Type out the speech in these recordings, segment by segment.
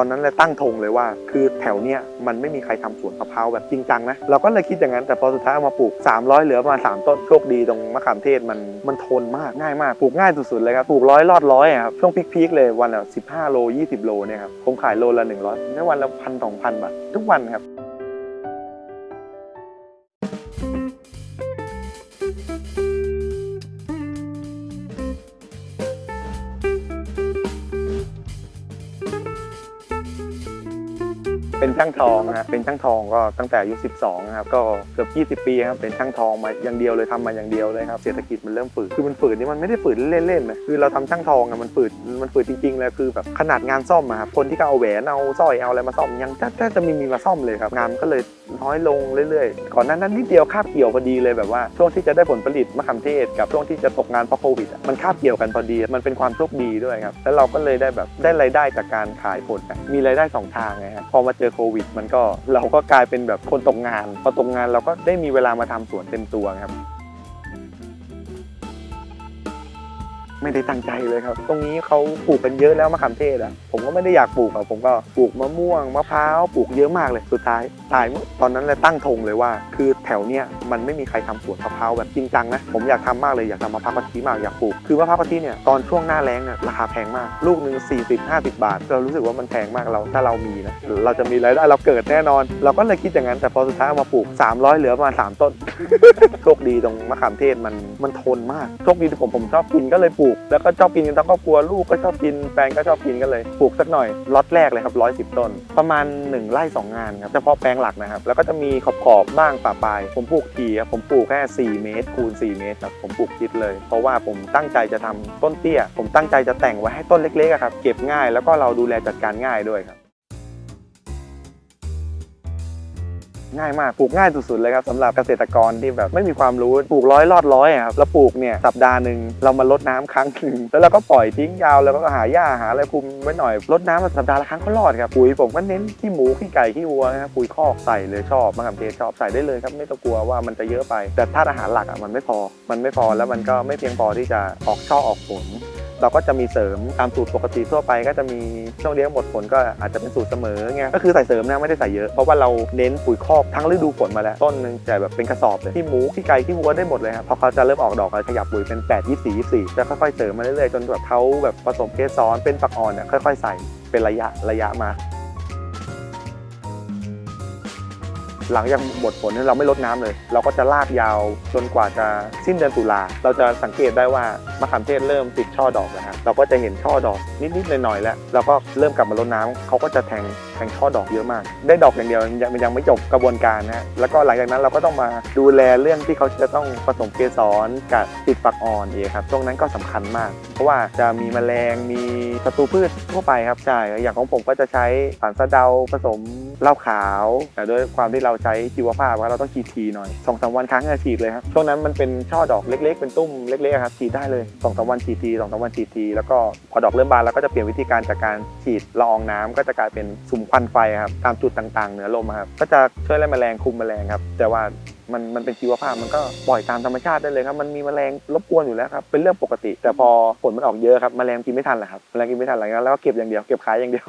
ตอนนั้นเลยตั้งธงเลยว่า คือแถวเนี้ยมันไม่มีใครทำสวนมะพร้าวแบบจริงจังนะเราก็เลยคิดอย่างนั้นแต่พอสุดท้ายเอามาปลูก 300 เหลือมา 3 ต้นโชคดีตรงมะขามเทศมันมันทนมากง่ายมากปลูกง่ายสุดๆเลยครับปลูกร้อยรอดร้อยอะครับช่วงพีคๆเลยวันละ15 โล 20 โลเนี่ยครับผมขายโลละ 100ได้วันละพันสองพันบาททุกวันครับ เป็นช่างทองนะฮะเป็นช่างทองก็ตั้งแต่อายุ 12นะครับก็เกือบ20 ปีครับเป็นช่างทองมาอย่างเดียวเลยทำมาอย่างเดียวเลยครับเศรษฐกิจมันเริ่มฝืดคือมันฝืดนี่มันไม่ได้ฝืดเล่นๆนะคือเราทำช่างทองอะมันฝืดมันฝืดจริงๆเลยคือแบบขนาดงานซ่อมอะครับคนที่เขาเอาแหวนเอาสร้อยเอาอะไรมาซ่อมยังแทบจะมีมีมาซ่อมเลยครับงานก็เลยน้อยลงเรื่อยๆ ก่อนหน้านั้นนิดเดียวคาบเกี่ยวพอดีเลยแบบว่าช่วงที่จะได้ผลผลิตมะขามเทศกับช่วงที่จะตกงานเพราะโควิดมันคาบเกี่ยวกันพอดี มันเป็นความโชคดีด้วยครับแล้วเราก็เลยได้แบบได้รายได้จากการขายผลมีรายได้สองทางไงฮะพอมาเจอโควิด มันก็เราก็กลายเป็นแบบคนตกงาน พอตกงานเราก็ได้มีเวลามาทำสวนเต็มตัวครับ ไม่ได้ตั้งใจเลยครับ ตรงนี้เขาปลูกกันเยอะแล้วมะขามเทศอะ ผมก็ไม่ได้อยากปลูกอะ ผมก็ปลูกมะม่วงมะพร้าวปลูกเยอะมากเลย สุดท้ายตายมั้งตอนนั้นเลยตั้งธงเลยว่า คือแถวเนี้ยมันไม่มีใครทำสวนมะพร้าวแบบจริงจังนะ ผมอยากทำมากเลยอยากทำมะพร้าวกะทิมากอยากปลูก คือมะพร้าวกะทิเนี่ยตอนช่วงหน้าแล้งเนี่ยราคาแพงมาก ลูกหนึ่ง40 50 บาท เรารู้สึกว่ามันแพงมากเราถ้าเรามีนะเราจะมีรายได้เราเกิดแน่นอน เราก็เลยคิดอย่างนั้นแต่พอสุดท้ายเอามาปลูก 300 เหลือประมาณ3ต้นโชคดีตรงมะขามเทศมันมันทนมากโชคดีที่ผมผมชอบกินก็เลยปลูกแล้วก็ชอบกินกันทั้งครอบครัวลูกก็ชอบกินแฟนก็ชอบกินกันเลยปลูกสักหน่อยล็อตแรกเลยครับร้อยสิบต้น ประมาณ 1ไร่2 งานครับเฉพาะแปลงหลักนะครับ แล้วก็จะมีขอบขอบบ้างป่าปลาย ผมปลูกทีครับผมปลูกแค่4เมตรคูณ4เมตรครับผมปลูกคิดเลย เพราะว่าผมตั้งใจจะทำต้นเตี้ย ผมตั้งใจจะแต่งไว้ให้ต้นเล็กๆครับเก็บง่ายแล้วก็เราดูแลจัดการง่ายด้วยครับ ง่ายมากปลูกง่ายสุดๆเลยครับสำหรับเกษตรกรที่แบบไม่มีความรู้ปลูกร้อยรอดร้อยอะครับแล้วปลูกเนี่ยสัปดาห์หนึ่งเรามาลดน้ำครั้งหนึ่งแล้วเราก็ปล่อยทิ้งยาวแล้วก็หาหญ้าหาอะไรคุมไว้หน่อยลดน้ำมาสัปดาห์ละครั้งก็รอดครับปุ๋ยผมก็เน้นขี้หมูขี้ไก่ขี้วัวนะครับปุ๋ยคอกใส่เลยชอบมะขามเทศชอบใส่ได้เลยครับไม่ต้องกลัวว่ามันจะเยอะไป แต่ธาตุอาหารหลักอะมันไม่พอ มันไม่พอแล้วมันก็ไม่เพียงพอที่จะออกช่อออกผล เราก็จะมีเสริมตามสูตรปกติทั่วไป ก็จะมีช่วงเลี้ยงหมดผลก็อาจจะเป็นสูตรเสมอไงก็คือใส่เสริมนะไม่ได้ใส่เยอะเพราะว่าเราเน้นปุ๋ยคอกทั้งฤดูฝนมาแล้วต้นหนึงจะแบบเป็นกระสอบเลยที่หมูที่ไก่ที่วัวได้หมดเลยครับพอเขาจะเริ่มออกดอกเราขยับปุ๋ยเป็น 8 24 24จะค่อยๆเสริมมาเรื่อยๆจนแบบเขาแบบผสมเกสรเป็นฝักอ่อนเนี่ยค่อย ๆ ใส่เป็นระยะระยะมา หลังจากหมดฝนเนี่ยเราไม่ลดน้ำเลย เราก็จะลากยาวจนกว่าจะสิ้นเดือนตุลาเราจะสังเกตได้ว่ามะขามเทศเริ่มติดช่อดอกแล้วครับเราก็จะเห็นช่อดอกนิดๆหน่อยๆแล้วเราก็เริ่มกลับมาลดน้ำเขาก็จะแทง แทงช่อดอกเยอะมาก ได้ดอกอย่างเดียวยังยังไม่จบกระบวนการนะฮะแล้วก็หลังจากนั้นเราก็ต้องมาดูแลเรื่องที่เขาจะต้องผสมเกสรกับติดฝักอ่อนอีกครับตรงนั้นก็สำคัญมาก เพราะว่าจะมีแมลงมีศัตรูพืชทั่วไปครับใช่อย่างของผมก็จะใช้สารสะเดาผสมเหล้าขาว แต่ด้วยความที่เราใช้ชีวภาพว่าเราต้องฉีดทีหน่อยสองสามวันครั้งจะฉีดเลยครับช่วงนั้นมันเป็นช่อดอกเล็ก ๆ เป็นตุ้มเล็กๆครับฉีดได้เลยสองสามวันฉีดทีสองสามวันฉีดทีแล้วก็พอดอกเริ่มบานเราก็จะเปลี่ยนวิธีการจากการฉีดละอองน้ำก็จะกลายเป็นสุ่มควันไฟครับตามจุดต่างๆ เหนือลมครับก็จะช่วยไล่แมลงคุมแมลงครับ แต่ว่ามันมันเป็นชีวภาพมันก็ปล่อยตามธรรมชาติได้เลยครับ มันมีแมลงรบกวนอยู่แล้วครับ เป็นเรื่องปกติ แต่พอฝนมันออกเยอะครับแมลงกินไม่ทันแหละครับแมลงกินไม่ทันอะไรเงี้ยแล้วก็เก็บอย่างเดียวเก็บขายอย่างเดียว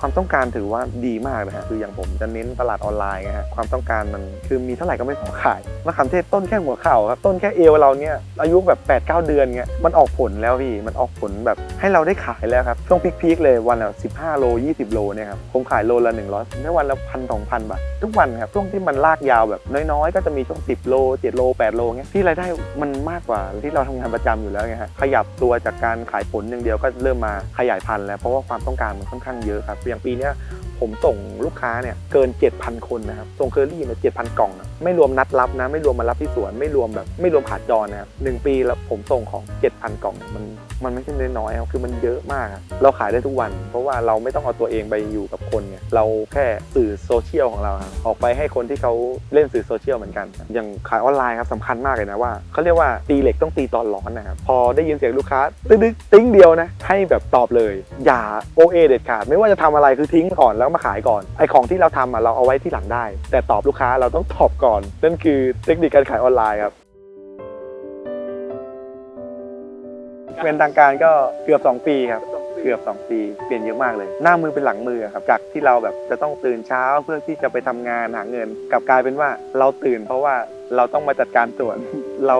ความต้องการถือว่าดีมากนะฮะคืออย่างผมจะเน้นตลาดออนไลน์ไงฮะความต้องการมันคือมีเท่าไหร่ก็ไม่พอขายมะขามเทศต้นแค่หัวเข่าครับต้นแค่เอวเราเนี่ยอายุแบบ8ปดเเดือนเงี้ยมันออกผลแล้วพี่มันออกผลแบบให้เราได้ขายแล้วครับช่วงพีคๆเลยวันละ15 โล 20 โลเนี่ยครับผมขายโลละ 100ได้วันละพันสองพันบาททุกวันครับช่วงที่มันลากยาวแบบน้อยๆ ก็จะมีช่วง 10 โล 7 โล 8 โลเงี้ยที่รายได้มันมากกว่าที่เราทำงานประจำอยู่แล้วไงฮะขยับตัวจากการขายผลอย่างเดียวก็เริ่มมาขยายพันธุ์แล้วเพราะว่าความต้องการมันค่อนข้างเยอะครับอย่างปีนี้ ผมส่งลูกค้าเนี่ยเกิน 7,000 คนนะครับส่งเคอรี่มา7,000 กล่องนะไม่รวมนัดรับนะ ไม่รวมมารับที่สวน ไม่รวมแบบ ไม่รวมขาดจรนะครับหนึ่งปีแล้วผมส่งของ 7,000 กล่องเนี่ยมันมันไม่ใช่น้อยๆครับคือมันเยอะมาก เราขายได้ทุกวัน เพราะว่าเราไม่ต้องเอาตัวเองไปอยู่กับคนเนี่ยเราแค่สื่อโซเชียลของเราครับออกไปให้คนที่เขาเล่นสื่อโซเชียลเหมือนกัน อย่างขายออนไลน์ครับสำคัญมากเลยนะว่าเขาเรียกว่าตีเหล็กต้องตีตอนร้อนนะครับพอได้ยินเสียงลูกค้าตึ๊ดติ้งเดียวนะให้แบบตอบเลย อย่าโอเอเด็ดขาด ไม่ว่าจะทำอะไรคือทิ้งก่อนแล้วมาขายก่อนไอของที่เราทำอะเราเอาไว้ที่หลังได้ แต่ตอบลูกค้าเราต้องตอบก่อน นั่นคือเทคนิคการขายออนไลน์ครับเป็นทางการก็เกือบ 2 ปีครับเกือบ 2 ปีเปลี่ยนเยอะมากเลย หน้ามือเป็นหลังมือครับจากที่เราแบบจะต้องตื่นเช้าเพื่อที่จะไปทำงานหาเงินกลับกลายเป็นว่าเราตื่นเพราะว่า เราต้องมาจัดการสวน เรา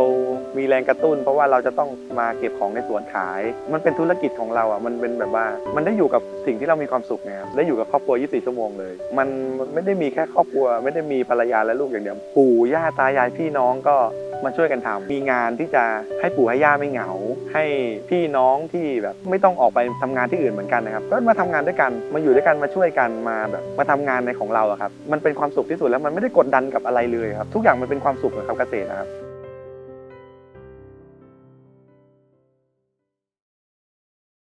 มีแรงกระตุ้น เพราะว่าเราจะต้องมาเก็บของในสวนขาย มันเป็นธุรกิจของเราอะมันเป็นแบบว่า มันได้อยู่กับสิ่งที่เรามีความสุขไงครับได้อยู่กับครอบครัว 24 ชั่วโมงเลย มันไม่ได้มีแค่ครอบครัว ไม่ได้มีภรรยาและลูกอย่างเดียวปู่ย่าตายายพี่น้องก็ มาช่วยกันทำมีงานที่จะให้ปู่ให้ย่าไม่เหงา ให้พี่น้องที่แบบไม่ต้องออกไปทำงานที่อื่นเหมือนกันนะครับ ก็มาทำงานด้วยกัน มาอยู่ด้วยกัน มาช่วยกันมาแบบมาทำงานในของเราอะครับ มันเป็นความสุขที่สุดแล้วมันไม่ได้กดดันกับอะไรเลยครับ ทุกอย่างมันเป็นความสุขนะครับเกษตรนะครับ